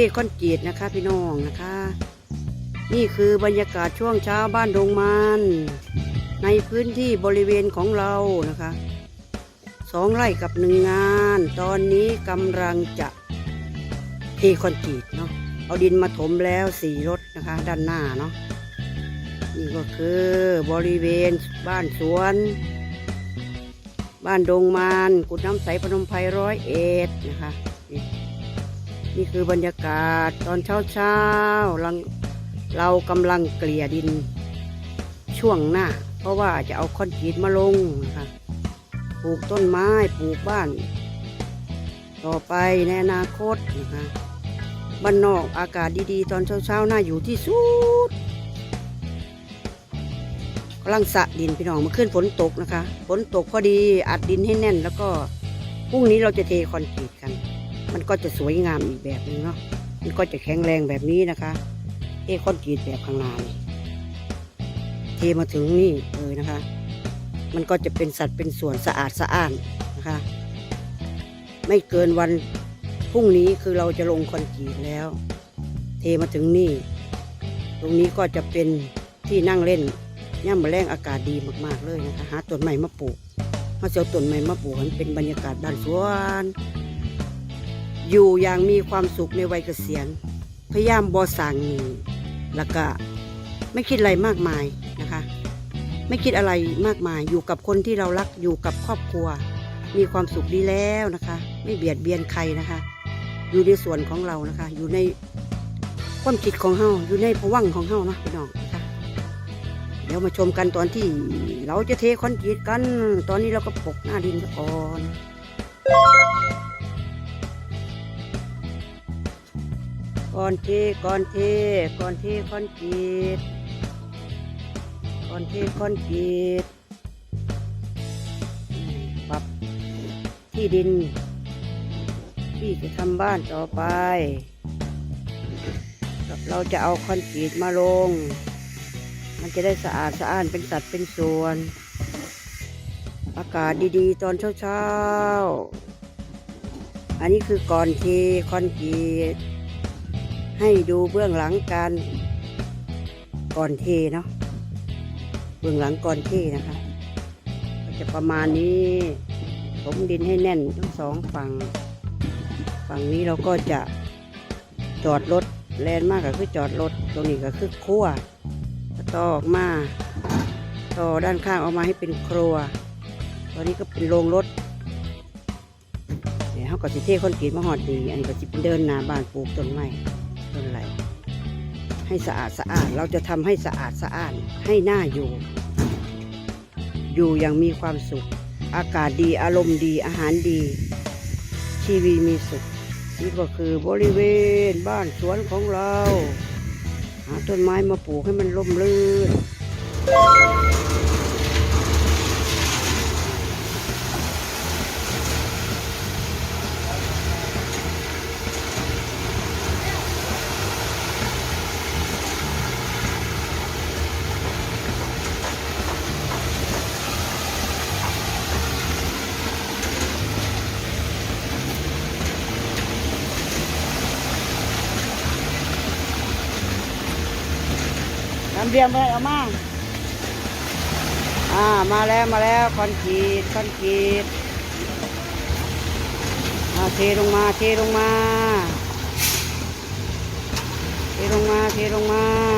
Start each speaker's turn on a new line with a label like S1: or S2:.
S1: เทศคอนกรีตนะคะ พี่น้องนะคะ นี่คือบรรยากาศช่วงเช้าบ้านดงมันในพื้นที่บริเวณของเรานะคะสองไร่กับหนึ่งงาน ตอนนี้กำลังจะเทคอนกรีตเนาะเอาดินมาถมแล้วสี่รถนะคะ ด้านหน้าเนาะนี่ก็คือบริเวณบ้านสวน บ้านดงมันกุดน้ำใสพนมไพรร้อยเอ็ดนะคะ นี่คือบรรยากาศตอนเช้าเช้าๆเราเรากำลังเกลี่ยดินช่วงหน้า เพราะว่าจะเอาคอนกรีตมาลงนะคะปลูกต้นไม้ปลูกบ้าน ต่อไปในอนาคตนะคะบ้านนอกอากาศดีๆ ตอนเช้าเช้าน่าอยู่ที่สุดกำลังสะดินพี่น้องเมื่อคืนฝนตกนะคะฝนตกพอดีอัดดินให้แน่น แล้วก็พรุ่งนี้เราจะเทคอนกรีตกัน มันก็จะสวยงามอีกแบบหนึงเนาะ มันก็จะแข็งแรงแบบนี้นะคะเทคอนกรีตแบบข้างหน้าเทมาถึงนี่เลยนะคะ มันก็จะเป็นสัดเป็นส่วนสะอาดสะอ้านนะคะ ไม่เกินวันพรุ่งนี้คือเราจะลงคอนกรีตแล้ว เทมาถึงนี่ ตรงนี้ก็จะเป็นที่นั่งเล่นย่ำมาแรงอากาศดีมาก ๆ เลยนะคะ หาต้นใหม่มาปลูกมาเสียวต้นใหม่มาปลูกมันเป็นบรรยากาศบ้านสวน อยู่อย่างมีความสุขในวัยเกษียณพยายามบอสั่งหนีแล้วก็ไม่คิดอะไรมากมายนะคะ ไม่คิดอะไรมากมาย อยู่กับคนที่เรารักอยู่กับครอบครัว มีความสุขดีแล้วนะคะ ไม่เบียดเบียนใครนะคะ อยู่ในส่วนของเรานะคะ อยู่ในความคิดของเฮาอยู่ในผวังของเฮาเนาะพี่น้องนะคะเดี๋ยวมาชมกันตอนที่เราจะเทคอนกรีตกัน ตอนนี้เราก็ปกหน้าดินซะก่อน ก่อนเทก่อนเทก่อนเทคอนกรีตก่อนเทคอนกรีตปรับที่ดิน ที่จะทำบ้านต่อไปเราจะเอาคอนกรีตมาลง มันจะได้สะอาดสะอ้านเป็นสัดเป็นส่วน อากาศดีๆ ตอนเช้าๆ อันนี้คือก่อนเทคอนกรีต ให้ดูเบื้องหลังการก่อนเทเนาะเบื้องหลังก่อนเทนะคะก็จะประมาณนี้ถมดินให้แน่นทั้งสองฝั่ง ฝั่งนี้เราก็จะจอดรถแลนมากก็คือจอดรถตรงนี้ก็คือครัวต่อออกมาต่อด้านข้างออกมาให้เป็นครัว ตอนนี้ก็เป็นโรงรถเนี่ยเขาก็สิเทคอนกรีตมาหอดดีอันนี้ก็จะเป็นเดินหนาบานปลูกต้นไม้ ให้สะอาดสะอาด เราจะทำให้สะอาดสะอาดให้หน้าอยู่ อยู่อย่างมีความสุข อากาศดีอารมณ์ดีอาหารดี ชีวีมีสุข นี่ก็คือบริเวณบ้านสวนของเรา หาต้นไม้มาปลูกให้มันร่มรื่น ทำเรียมไปเอามาอ่ามาแล้วมาแล้วคอนกรีตคอนกรีตอ่าเทลงมาเทลงมาเทลงมาเทลงมา